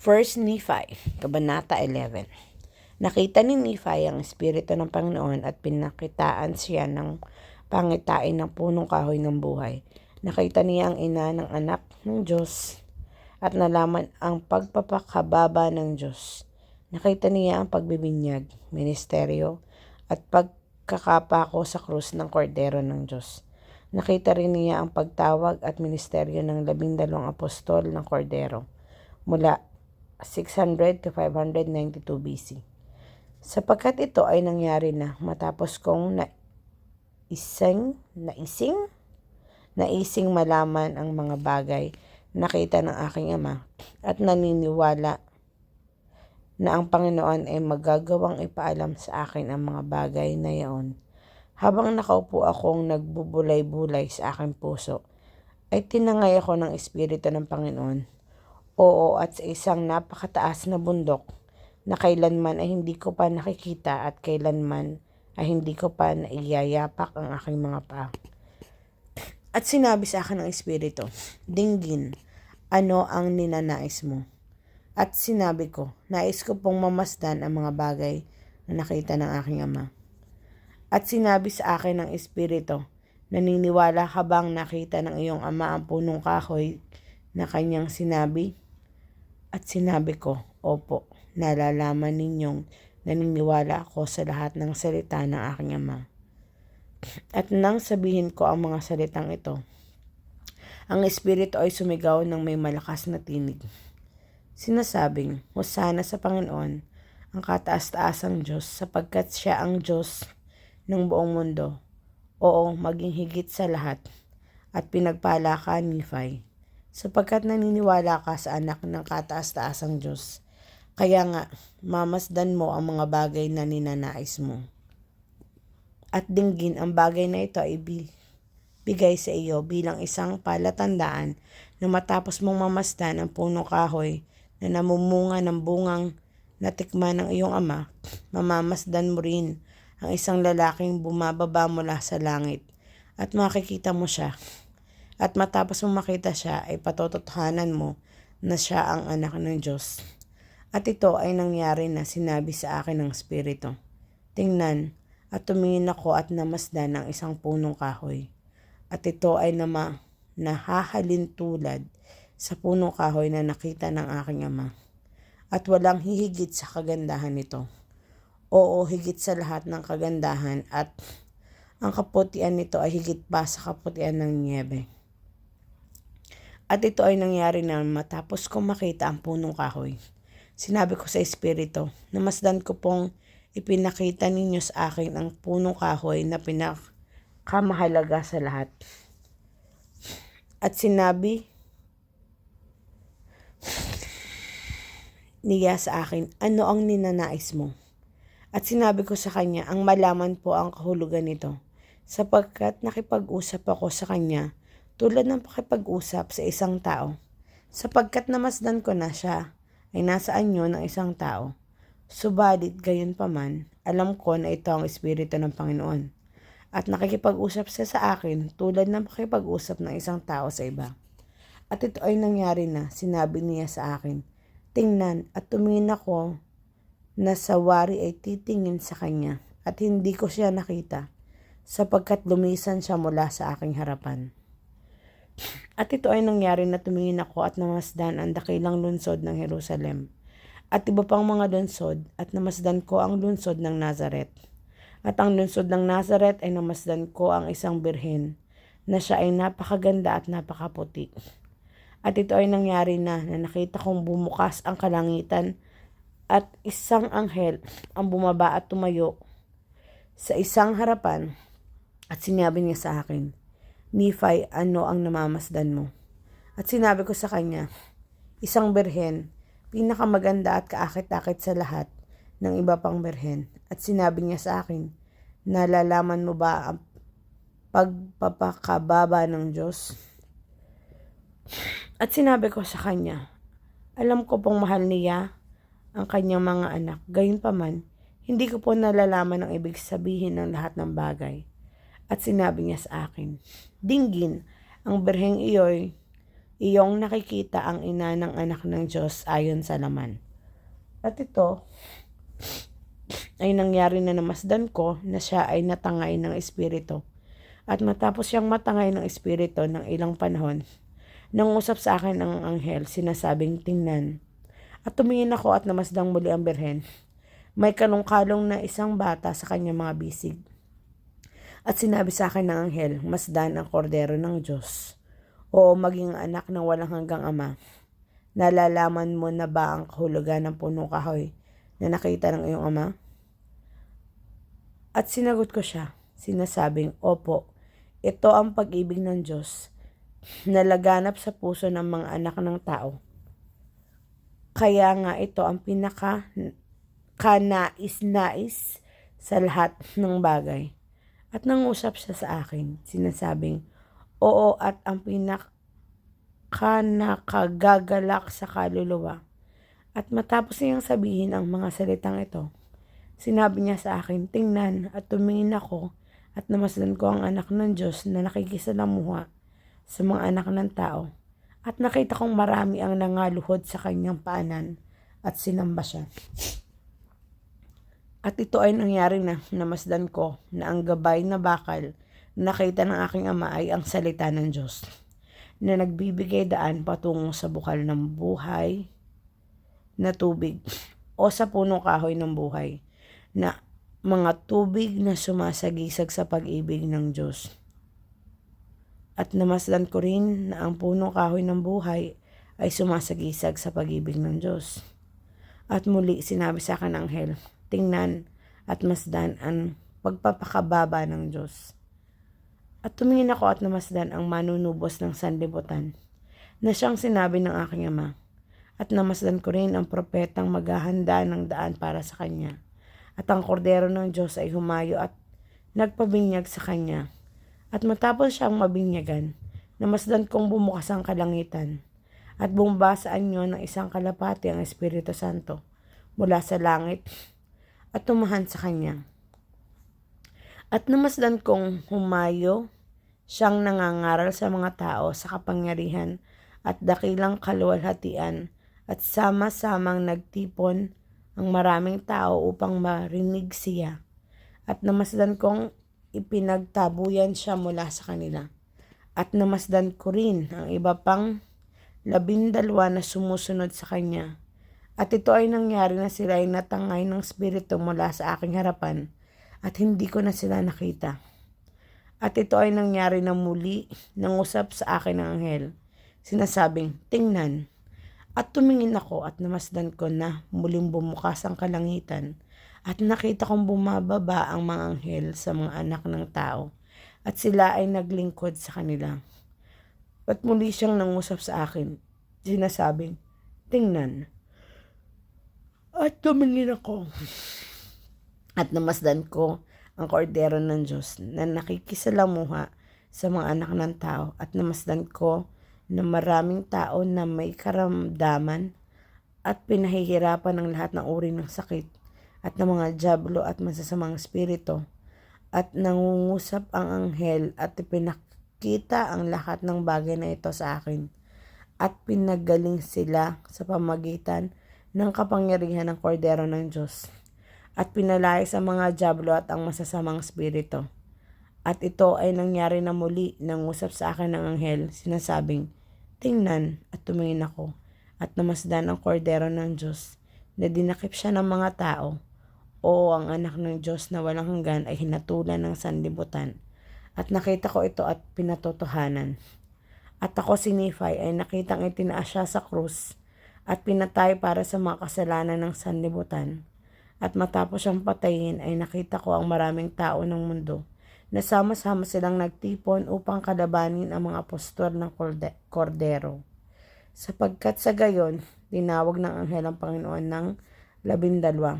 First Nephi, Kabanata 11. Nakita ni Nephi ang Espiritu ng Panginoon at pinakitaan siya ng pangitain ng punong kahoy ng buhay. Nakita niya ang ina ng anak ng Diyos at nalaman ang pagpapakababa ng Diyos. Nakita niya ang pagbibinyag, ministeryo at pagkakapako sa krus ng kordero ng Diyos. Nakita rin niya ang pagtawag at ministeryo ng labindalawang apostol ng kordero mula 600 to 592 BC. Sapagkat ito ay nangyari na matapos kong naising, naising, naising malaman ang mga bagay nakita ng aking ama at naniniwala na ang Panginoon ay magagawang ipaalam sa akin ang mga bagay na yaon. Habang nakaupo akong nagbubulay-bulay sa aking puso, ay tinangay ako ng Espiritu ng Panginoon. Oo, at sa isang napakataas na bundok na kailanman ay hindi ko pa nakikita at kailanman ay hindi ko pa naiyayapak ang aking mga paa. At sinabi sa akin ng Espiritu, Dinggin, ano ang ninanais mo? At sinabi ko, nais ko pong mamasdan ang mga bagay na nakita ng aking ama. At sinabi sa akin ng Espiritu, naniniwala ka bang nakita ng iyong ama ang punong kahoy na kanyang sinabi? At sinabi ko, opo, nalalaman ninyong naniniwala ako sa lahat ng salita ng aking ama. At nang sabihin ko ang mga salitang ito, ang Espiritu ay sumigaw ng may malakas na tinig. Sinasabing, Hosana sa Panginoon, ang kataas-taasang Diyos, sapagkat siya ang Diyos ng buong mundo. Oo, maging higit sa lahat. At pinagpala ka, Nephi, sapagkat naniniwala ka sa anak ng kataas-taasang Diyos. Kaya nga, mamasdan mo ang mga bagay na ninanais mo. At dinggin ang bagay na ito ay bigay sa iyo bilang isang palatandaan na matapos mong mamasdan ang puno kahoy na namumunga ng bungang natikman ng iyong ama, mamamasdan mo rin ang isang lalaking bumababa mula sa langit at makikita mo siya. At matapos mo makita siya ay patotohanan mo na siya ang anak ng Diyos. At ito ay nangyari na sinabi sa akin ng Espiritu. Tingnan, at tumingin ako at namasdan ang isang punong kahoy. At ito ay nama, nahahalin tulad sa punong kahoy na nakita ng aking ama. At walang hihigit sa kagandahan nito. Oo, higit sa lahat ng kagandahan at ang kaputian nito ay higit pa sa kaputian ng niebe. At ito ay nangyari na matapos ko makita ang punong kahoy. Sinabi ko sa Espiritu, namasdan ko pong ipinakita ninyo sa akin ang punong kahoy na pinakamahalaga sa lahat. At sinabi niya sa akin, ano ang ninanais mo? At sinabi ko sa kanya, ang malaman po ang kahulugan nito, sapagkat nakipag-usap ako sa kanya tulad ng pakipag-usap sa isang tao, sapagkat namasdan ko na siya ay nasa anyo ng isang tao. Subalit gayon pa man, alam ko na ito ang Espiritu ng Panginoon. At nakikipag-usap siya sa akin tulad ng makipag-usap ng isang tao sa iba. At ito ay nangyari na, sinabi niya sa akin, Tingnan at tumingin ako na sa wari ay titingin sa kanya at hindi ko siya nakita sapagkat lumisan siya mula sa aking harapan. At ito ay nangyari na tumingin ako at namasdan ang dakilang lunsod ng Jerusalem at iba pang mga lunsod at namasdan ko ang lunsod ng Nazaret. At ang lunsod ng Nazaret ay namasdan ko ang isang birhen na siya ay napakaganda at napakaputi. At ito ay nangyari na na nakita kong bumukas ang kalangitan at isang anghel ang bumaba at tumayo sa isang harapan at sinabi niya sa akin, Nephi, ano ang namamasdan mo? At sinabi ko sa kanya, isang berhen, pinakamaganda at kaakit-akit sa lahat ng iba pang berhen. At sinabi niya sa akin, nalalaman mo ba ang pagpapakababa ng Diyos? At sinabi ko sa kanya, alam ko pong mahal niya ang kanyang mga anak. Gayunpaman, hindi ko po nalalaman ang ibig sabihin ng lahat ng bagay. At sinabi niya sa akin, Dinggin, ang berheng iyo'y iyong nakikita ang ina ng anak ng Diyos ayon sa laman. At ito ay nangyari na namasdan ko na siya ay natangay ng Espiritu. At matapos siyang matangay ng Espiritu ng ilang panahon, nang usap sa akin ang anghel, sinasabing tingnan. At tumingin ako at namasdang muli ang birhen. May kalong-kalong na isang bata sa kanyang mga bisig. At sinabi sa akin ng anghel, masdan ang kordero ng Diyos. O maging anak ng walang hanggang ama. Nalalaman mo na ba ang kahulugan ng punong kahoy na nakita ng iyong ama? At sinagot ko siya, sinasabing, Opo, ito ang pag-ibig ng Diyos na laganap sa puso ng mga anak ng tao. Kaya nga ito ang pinaka kanais-nais sa lahat ng bagay. At nangusap siya sa akin, sinasabing, Oo at ang pinaka nakagagalak sa kaluluwa. At matapos niyang sabihin ang mga salitang ito, sinabi niya sa akin, tingnan at tumingin ako at namasdan ko ang anak ng Diyos na nakikisalamuha sa mga anak ng tao. At nakita kong marami ang nangaluhod sa kanyang paanan at sinamba siya. At ito ay nangyari na namasdan ko na ang gabay na bakal na nakita ng aking ama ay ang salita ng Diyos na nagbibigay daan patungo sa bukal ng buhay na tubig o sa punong kahoy ng buhay na mga tubig na sumasagisag sa pag-ibig ng Diyos. At namasdan ko rin na ang punong kahoy ng buhay ay sumasagisag sa pag-ibig ng Diyos. At muli sinabi sa akin ng anghel, tingnan at masdan ang pagpapakababa ng Diyos. At tumingin ako at namasdan ang manunubos ng sanlibutan na siyang sinabi ng aking ama. At namasdan ko rin ang propetang maghahanda ng daan para sa kanya. At ang kordero ng Diyos ay humayo at nagpabinyag sa kanya. At matapos siyang mabinyagan, namasdan kong bumukas ang kalangitan. At bumaba sa anyo ng isang kalapati ang Espiritu Santo mula sa langit at tumahan sa kanya. At namasdan kong humayo siyang nangangaral sa mga tao sa kapangyarihan at dakilang kaluwalhatian at sama-samang nagtipon ang maraming tao upang marinig siya. At namasdan kong ipinagtabuyan siya mula sa kanila. At namasdan ko rin ang iba pang labindalwa na sumusunod sa kanya. At ito ay nangyari na sila ay natangay ng spirito mula sa aking harapan at hindi ko na sila nakita. At ito ay nangyari na muli nang usap sa akin ng anghel. Sinasabing, tingnan. At tumingin ako at namasdan ko na muling bumukas ang kalangitan at nakita kong bumababa ang mga anghel sa mga anak ng tao at sila ay naglingkod sa kanila. At muli siyang nangusap sa akin. Sinasabing, tingnan. At tumingin ako. At namasdan ko ang kordero ng Diyos na nakikisalamuha sa mga anak ng tao. At namasdan ko na maraming tao na may karamdaman at pinahihirapan ng lahat ng uri ng sakit at ng mga jablo at masasamang espiritu. At nangungusap ang anghel at pinakita ang lahat ng bagay na ito sa akin. At pinagaling sila sa pamagitan ng kapangyarihan ng kordero ng Diyos at pinalayas ang mga jablo at ang masasamang spirito. At ito ay nangyari na muli nang usap sa akin ng anghel, sinasabing, Tingnan at tumingin ako at namasdan ang kordero ng Diyos na dinakip siya ng mga tao o ang anak ng Diyos na walang hanggan ay hinatulan ng sanlibutan. At nakita ko ito at pinatotohanan. At ako si Nephi ay nakitang itinaas siya sa krus at pinatay para sa mga kasalanan ng sanlibutan at matapos siyang patayin ay nakita ko ang maraming tao ng mundo na sama-sama silang nagtipon upang kalabanin ang mga apostol ng kordero. Sapagkat sa gayon, tinawag ng anghel ang Panginoon ng labindalwa.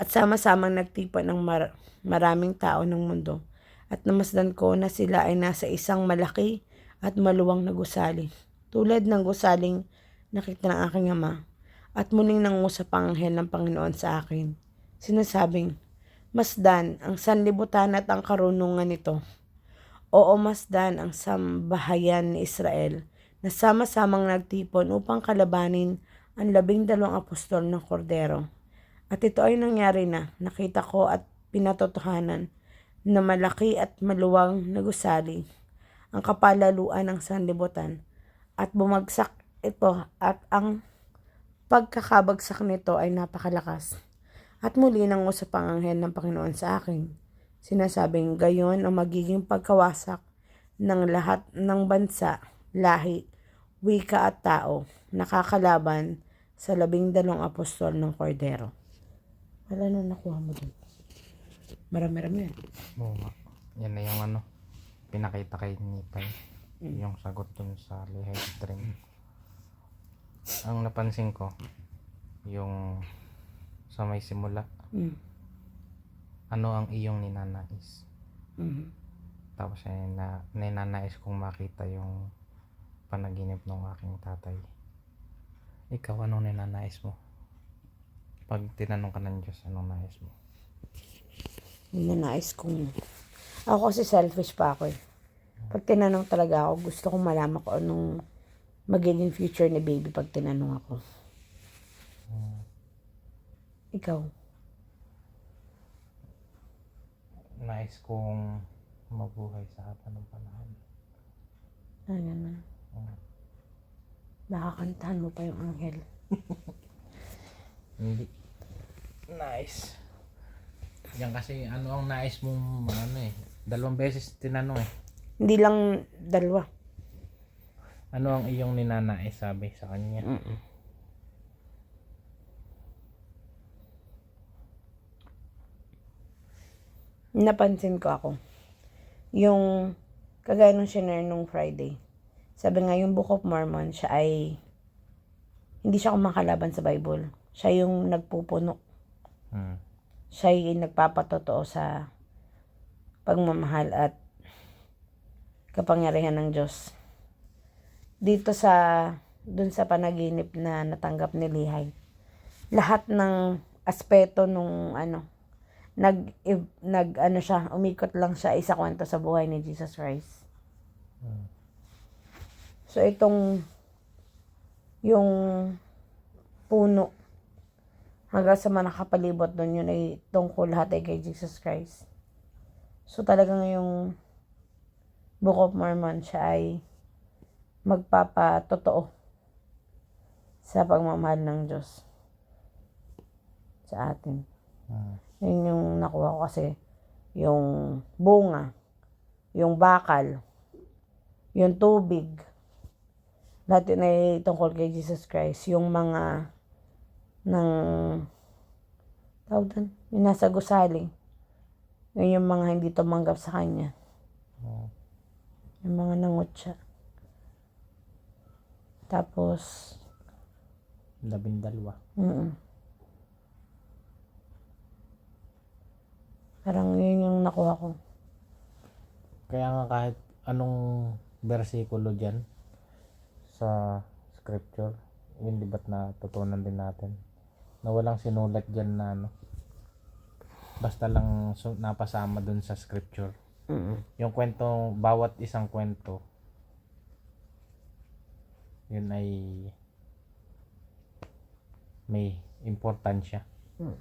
At sama-samang nagtipon ng mar- maraming tao ng mundo. At namasdan ko na sila ay nasa isang malaki at maluwang na gusali. Tulad ng gusaling nakita ng aking ama at muling nangusap ang anghel ng Panginoon sa akin. Sinasabing, Masdan ang sanlibutan at ang karunungan nito. Oo, masdan ang sambahayan ni Israel na sama-samang nagtipon upang kalabanin ang labing dalawang apostol ng kordero. At ito ay nangyari na, nakita ko at pinatotohanan na malaki at maluwang na gusali ang kapalaluan ng sanlibutan at bumagsak ito at ang pagkakabagsak nito ay napakalakas. At muli nang usap ang anghel ng Panginoon sa akin. Sinasabing gayon ang magiging pagkawasak ng lahat ng bansa, lahi, wika at tao nakakalaban sa labing dalawang apostol ng kordero. Wala na nakuha mo dun. Marami-rami yan. Oo nga. Yan na yung ano, pinakita kay Nipay. Yung sagot dun sa Lihay Dream. Ang napansin ko, yung sa may simula, Mm. ano ang iyong ninanais. Mhm. Tapos ay na, ninanais kong makita yung panaginip ng aking tatay. Ikaw, anong ninanais mo? Pag tinanong ka ng Diyos, anong nais mo? Yun na nais kong... Ako kasi selfish pa ako eh. Pag tinanong talaga ako, gusto kong malaman ko anong magiging future ni baby pag tinanong ako. Ikaw. Nais kong mabuhay sa haba ng panahon. Ano na. Oo. Baka kantahan mo pa yung anghel. Hindi. Nice. Yan kasi ano ang nais mong ano eh. Dalawang beses tinanong eh. Hindi lang dalawa. Ano ang iyong ninanais sabi sa kanya? Mm-mm. Napansin ko ako. Yung kagaya nung shinare nung Friday. Sabi nga yung Book of Mormon, siya ay hindi siya kumakalaban sa Bible. Siya yung nagpupuno. Hmm. Siya yung nagpapatotoo sa pagmamahal at kapangyarihan ng Diyos. Dito sa dun sa panaginip na natanggap ni Lihay. Lahat ng aspeto nung ano nag nag ano siya, umikot lang siya isa kwento sa buhay ni Jesus Christ. Hmm. So itong yung puno hanggang sa mga nakapalibot doon yun ay tungkol lahat ay kay Jesus Christ. So talagang yung Book of Mormon siya ay magpapatotoo sa pagmamahal ng Diyos sa atin. Hmm. Yun yung nakuha ko kasi yung bunga, yung bakal, yung tubig, lahat yun ay tungkol kay Jesus Christ. Yung mga ng tawag doon, yung nasa gusali. Yun yung mga hindi tumanggap sa kanya. Hmm. Yung mga nangutya. Tapos, Labing dalawa. mm Parang yun yung nakuha ko. Kaya nga kahit anong versikulo dyan sa scripture, yun di ba't natutunan din natin na walang sinulat dyan na ano basta lang napasama dun sa scripture Mm. yung kwento, bawat isang kwento, yun ay may importansya. Mm.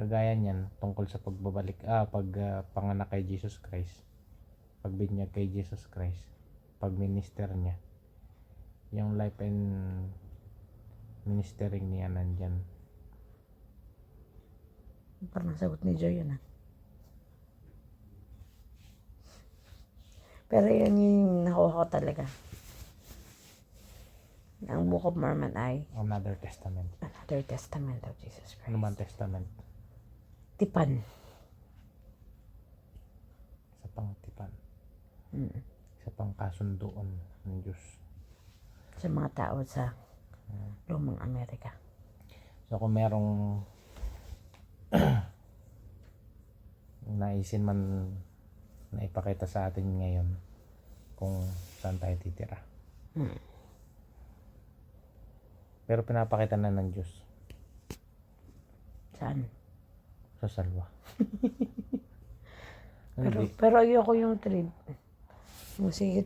Kagaya niyan, tungkol sa pagbabalik, ah, pag ah, panganak kay Jesus Christ, pagbinyag kay Jesus Christ, pag minister niya, yung life and ministering niya nandyan. Parang sagot ni Joy yun ah. Pero yun yung nakuha ko talaga. Ang Book of Mormon ay Another testament. another testament of Jesus Christ. Ano man testament? Tipan. Sa pangtipan. Mm. Sa pangkasunduan ng Diyos. Sa mga tao sa lumang Amerika. So kung merong naisin man na ipakita sa atin ngayon kung saan tayo titira. Hmm. Pero pinapakita na ng Diyos Saan? sa salwa. Pero, pero ayoko yung trip. Sige,